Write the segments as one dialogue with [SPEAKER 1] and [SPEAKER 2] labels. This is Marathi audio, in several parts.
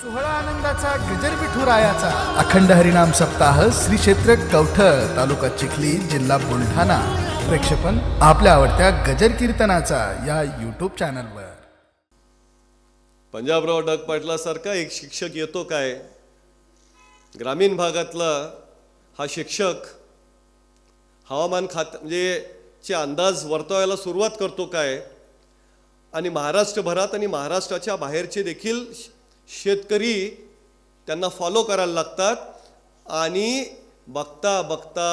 [SPEAKER 1] सोहळा आनंदाचा गजर विठुरायाचा अखंड हरिनाम सप्ताह श्री क्षेत्र कवठळ तालुका चिखली जिल्हा बुलढाणा. प्रेक्षेपण आपल्या आवडत्या गजर कीर्तनाचा या युट्यूब चॅनलवर
[SPEAKER 2] पंजाबराव डग पाटलासारखा एक शिक्षक येतो काय? ग्रामीण भागातला हा शिक्षक हवामान खात म्हणजे चे अंदाज वर्तवायला सुरुवात करतो काय? आणि महाराष्ट्रभरात आणि महाराष्ट्राच्या बाहेरचे देखील शेतकरी त्यांना फॉलो करायला लागतात आणि बघता बघता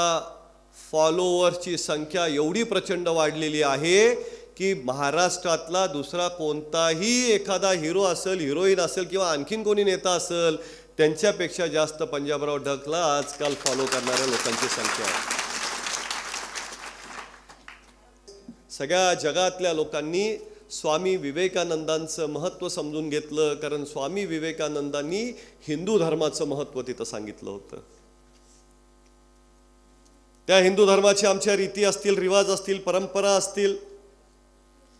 [SPEAKER 2] फॉलोअर्सची संख्या एवढी प्रचंड वाढलेली आहे की महाराष्ट्रातला दुसरा कोणताही एखादा हिरो असेल हिरोईन असेल किंवा आणखीन कोणी नेता असेल त्यांच्यापेक्षा जास्त पंजाबराव ढकला आजकाल फॉलो करणाऱ्या लोकांची संख्या आहे. सगळ्या जगातल्या लोकांनी स्वामी विवेकानंदांचं महत्त्व समजून घेतलं कारण स्वामी विवेकानंदांनी हिंदू धर्माचं महत्त्व तिथं सांगितलं होतं. त्या हिंदू धर्माच्या आमच्या रीती असतील रिवाज असतील परंपरा असतील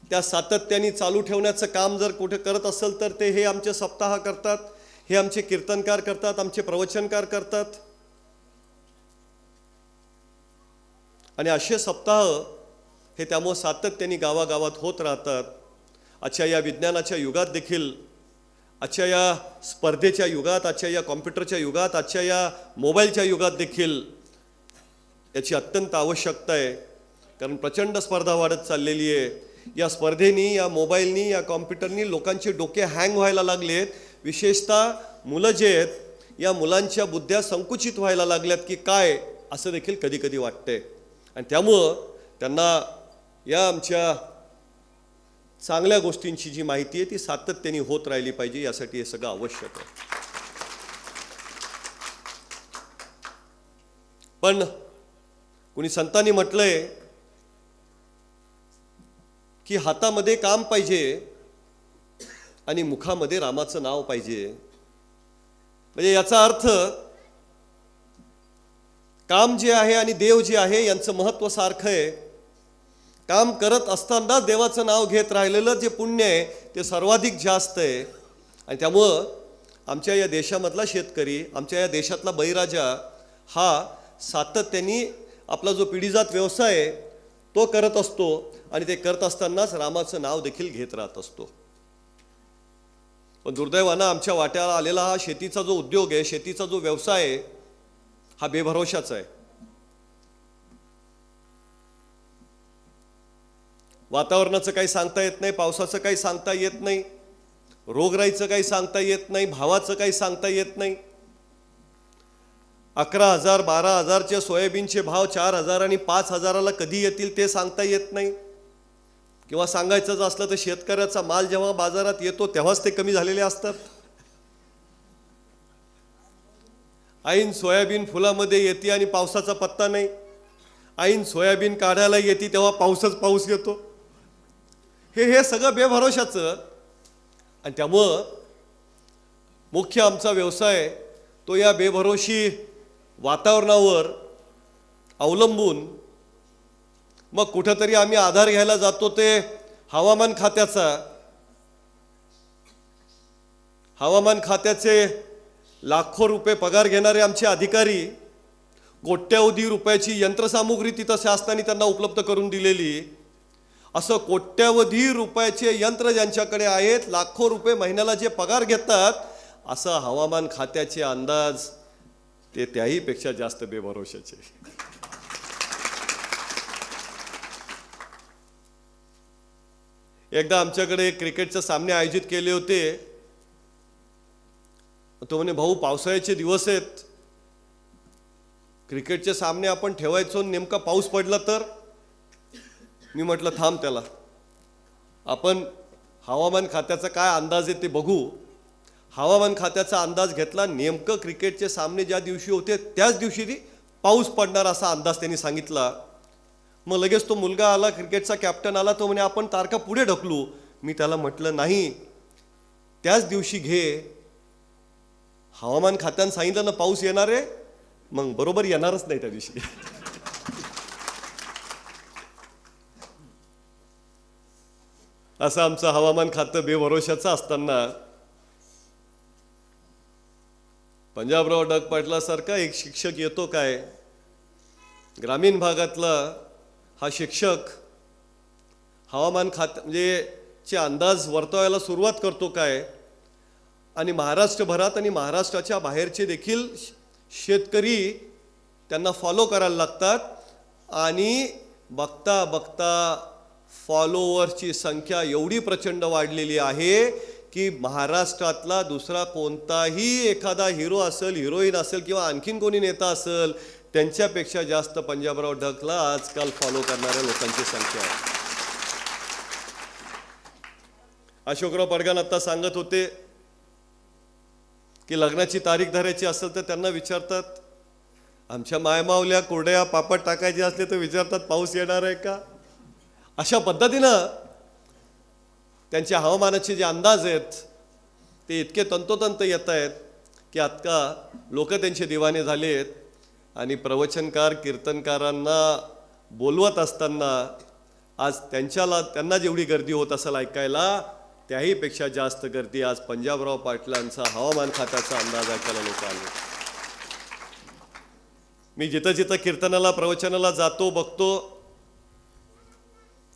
[SPEAKER 2] त्या सातत्याने चालू ठेवण्याचं काम जर कुठे करत असेल तर ते हे आमचे सप्ताह करतात हे आमचे कीर्तनकार करतात आमचे प्रवचनकार करतात. आणि असे सप्ताह हे त्यामुळं सातत्याने गावागावात होत राहतात. आजच्या या विज्ञानाच्या युगात देखील आजच्या या स्पर्धेच्या युगात आजच्या या कॉम्प्युटरच्या युगात आजच्या या मोबाईलच्या युगात देखील याची अत्यंत आवश्यकता आहे. कारण प्रचंड स्पर्धा वाढत चाललेली आहे. या स्पर्धेनी या मोबाईलनी या कॉम्प्युटरनी लोकांचे डोके हँग व्हायला लागले आहेत विशेषतः मुलं जे आहेत या मुलांच्या बुद्ध्या संकुचित व्हायला लागल्यात की काय असं देखील कधी कधी वाटतंय. आणि त्यामुळं त्यांना या आमच्या चांगल्या गोष्टींची जी माहिती आहे ती सातत्याने होत राहिली पाहिजे यासाठी हे सगळं आवश्यक आहे. पण कुणी संतांनी म्हटलंय की हातामध्ये काम पाहिजे आणि मुखामध्ये रामाचं नाव पाहिजे. म्हणजे याचा अर्थ काम जे आहे आणि देव जे आहे यांचं महत्त्व सारखं आहे. काम करत असताना देवाचं नाव घेत राहिलेलं जे पुण्य आहे ते सर्वाधिक जास्त आहे. आणि त्यामुळं आमच्या या देशामधला शेतकरी आमच्या या देशातला बळीराजा हा सातत्याने आपला जो पिढीजात व्यवसाय आहे तो करत असतो आणि ते करत असतानाच रामाचं नाव देखील घेत राहत असतो. पण दुर्दैवानं आमच्या वाट्याला आलेला हा शेतीचा जो उद्योग आहे शेतीचा जो व्यवसाय आहे हा बेभरोशाचा आहे. वातावरणाचं काही सांगता येत नाही पावसाचं काही सांगता येत नाही रोगराईचं काही सांगता येत नाही भावाचं काही सांगता येत नाही. अकरा हजार बारा हजारचे सोयाबीनचे भाव चार हजार आणि पाच हजाराला कधी येतील ते सांगता येत नाही. किंवा सांगायचंच असलं तर शेतकऱ्याचा माल जेव्हा बाजारात येतो तेव्हाच ते कमी झालेले असतात. ऐन सोयाबीन फुलामध्ये येते आणि पावसाचा पत्ता नाही. ऐन सोयाबीन काढायला येते तेव्हा पाऊसच पाऊस येतो. हे हे सगळं बेभरोशाचं. आणि त्यामुळं मुख्य आमचा व्यवसाय तो या बेभरोशी वातावरणावर अवलंबून मग कुठंतरी आम्ही आधार घ्यायला जातो ते हवामान खात्याचा. हवामान खात्याचे लाखो रुपये पगार घेणारे आमचे अधिकारी कोट्यावधी रुपयाची यंत्रसामुग्री तिथं शासनाने त्यांना उपलब्ध करून दिलेली. असं कोट्यावधी रुपयाचे यंत्र ज्यांच्याकडे आहेत लाखो रुपये महिन्याला जे पगार घेतात असं हवामान खात्याचे अंदाज ते त्याहीपेक्षा जास्त बेभरोशाचे. एकदा आमच्याकडे क्रिकेटचे सामने आयोजित केले होते. तो म्हणे भाऊ पावसाळ्याचे दिवस आहेत. क्रिकेटचे सामने आपण ठेवायचो आणि नेमका पाऊस पडला तर? मी म्हटलं थांब त्याला. आपण हवामान खात्याचा काय अंदाज आहे ते बघू. हवामान खात्याचा अंदाज घेतला. नेमकं क्रिकेटचे सामने ज्या दिवशी होते त्याच दिवशी ती पाऊस पडणार असा अंदाज त्यांनी सांगितला. मग लगेच तो मुलगा आला क्रिकेटचा कॅप्टन आला तो म्हणे आपण तारखा पुढे ढकलू. मी त्याला म्हटलं नाही. त्याच दिवशी घे. हवामान खात्यानं सांगितलं ना पाऊस येणार आहे. मग बरोबर येणारच नाही त्या दिवशी. असं आमचं हवामान खातं बेभरोशाचं असताना. पंजाबराव डग पाटलासारखा एक शिक्षक येतो काय? ग्रामीण भागातला हा शिक्षक हवामान खात म्हणजे चे अंदाज वर्तवायला सुरुवात करतो काय? आणि महाराष्ट्रभरात आणि महाराष्ट्राच्या बाहेरचे देखील शेतकरी त्यांना फॉलो करायला लागतात. आणि बघता बघता फॉलोअर्सची संख्या एवढी प्रचंड वाढलेली आहे की महाराष्ट्रातला दुसरा कोणताही एखादा हिरो असेल हिरोईन असेल किंवा आणखीन कोणी नेता असेल त्यांच्यापेक्षा जास्त पंजाबराव ढकला आजकाल फॉलो करणाऱ्या लोकांची संख्या आहे. अशोकराव पडगान आता सांगत होते की लग्नाची तारीख धरायची असेल तर त्यांना विचारतात आमच्या मायमावल्या कोरड्या पापड टाकायचे असले तर विचारतात पाऊस येणार आहे का? अशा पद्धतीनं त्यांच्या हवामानाचे जे अंदाज आहेत ते इतके तंतोतंत येत आहेत की आत्ता लोक त्यांचे दिवाने झाले आहेत आणि प्रवचनकार कीर्तनकारांना बोलवत असताना आज त्यांच्याला त्यांना जेवढी गर्दी होत असेल ऐकायला त्याहीपेक्षा जास्त गर्दी आज पंजाबराव पाटलांचा हवामान खात्याचा अंदाज ऐकायला लोक आले मी जिथं जिथं कीर्तनाला प्रवचनाला जातो बघतो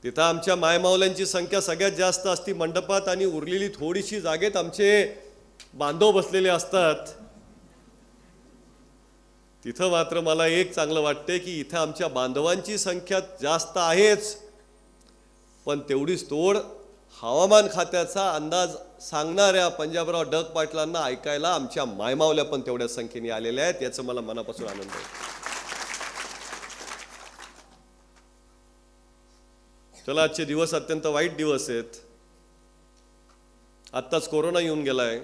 [SPEAKER 2] तिथं आमच्या मायमावल्यांची संख्या सगळ्यात जास्त असती. मंडपात आणि उरलेली थोडीशी जागेत आमचे बांधव बसलेले असतात. तिथं मात्र मला एक चांगलं वाटते की इथं आमच्या बांधवांची संख्या जास्त आहेच. पण तेवढीच तोड हवामान खात्याचा अंदाज सांगणाऱ्या पंजाबराव डग पाटलांना ऐकायला आमच्या मायमावल्या पण तेवढ्या संख्येने आलेल्या आहेत याचं मला मनापासून आनंद आहे. चला आजचे दिवस अत्यंत वाईट दिवस आहेत. आत्ताच कोरोना येऊन गेलाय.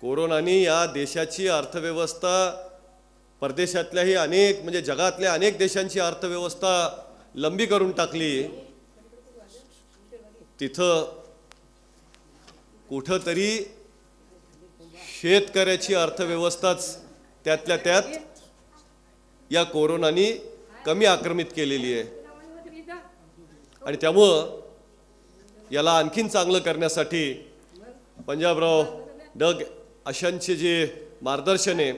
[SPEAKER 2] कोरोनाने या देशाची अर्थव्यवस्था परदेशातल्याही अनेक म्हणजे जगातल्या अनेक देशांची अर्थव्यवस्था लंबी करून टाकली. तिथं कुठंतरी शेतकऱ्याची अर्थव्यवस्थाच त्यातल्या त्यात या कोरोनाने कमी आक्रमित केलेली आहे. आणि त्यामुळं याला आणखीन चांगलं करण्यासाठी पंजाबराव डग अशांचे जे मार्गदर्शन आहे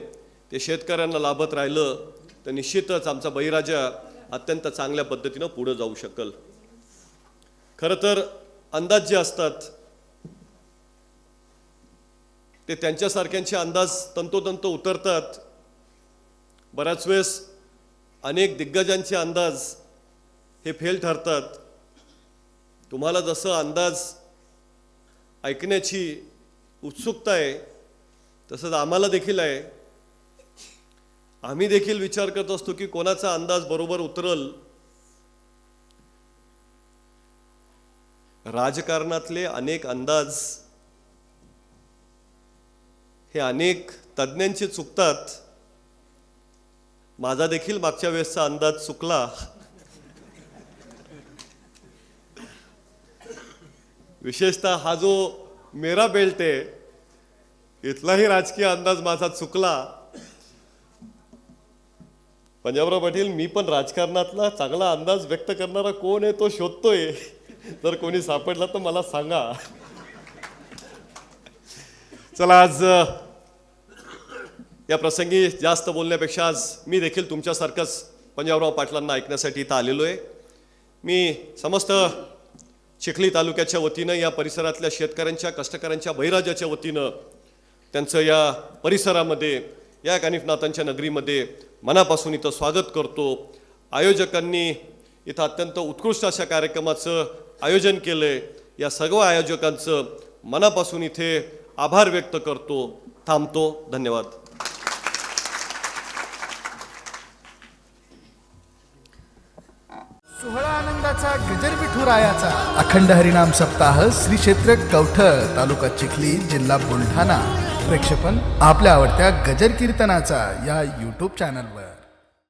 [SPEAKER 2] ते शेतकऱ्यांना लाभत राहिलं तर निश्चितच आमचा बळीराजा अत्यंत चांगल्या पद्धतीनं पुढं जाऊ शकल. खरं तर अंदाज जे असतात ते त्यांच्यासारख्यांचे अंदाज तंतोतंत उतरतात. बऱ्याच वेळेस अनेक दिग्गजांचे अंदाज हे फेल ठरतात. तुम्हाला जसं अंदाज ऐकण्याची उत्सुकता आहे तसंच आम्हाला देखील आहे. आम्ही देखील विचार करत असतो की कोणाचा अंदाज बरोबर उतरल. राजकारणातले अनेक अंदाज हे अनेक तज्ज्ञांचे चुकतात. माझा देखील मागच्या वेळेसचा अंदाज चुकला. विशेषतः हा जो मेरा बेल्ट आहे इथलाही राजकीय अंदाज माझा चुकला. पंजाबराव पाटील मी पण राजकारणातला चांगला अंदाज व्यक्त करणारा कोण आहे तो शोधतोय. जर कोणी सापडला तर मला सांगा. चला आज या प्रसंगी जास्त बोलण्यापेक्षा आज मी देखील तुमच्यासारखंच पंजाबराव पाटलांना ऐकण्यासाठी इथं आलेलो आहे. मी समस्त चिखली तालुक्याच्या वतीनं या परिसरातल्या शेतकऱ्यांच्या कष्टकऱ्यांच्या बहिराजाच्या वतीनं त्यांचं या परिसरामध्ये या कानिफनाथांच्या नगरीमध्ये मनापासून इथं स्वागत करतो. आयोजकांनी इथं अत्यंत उत्कृष्ट अशा कार्यक्रमाचं आयोजन केलं आहे या सर्व आयोजकांचं मनापासून इथे आभार व्यक्त करतो. थांबतो. धन्यवाद.
[SPEAKER 1] सोहळा आनंदाचा गजर विठुरायाचा अखंड हरिनाम सप्ताह श्री क्षेत्र कवठळ तालुका चिखली जिल्हा बुलढाणा. प्रेक्षेपण आपल्या आवडत्या गजर कीर्तनाचा या यूट्यूब चॅनलवर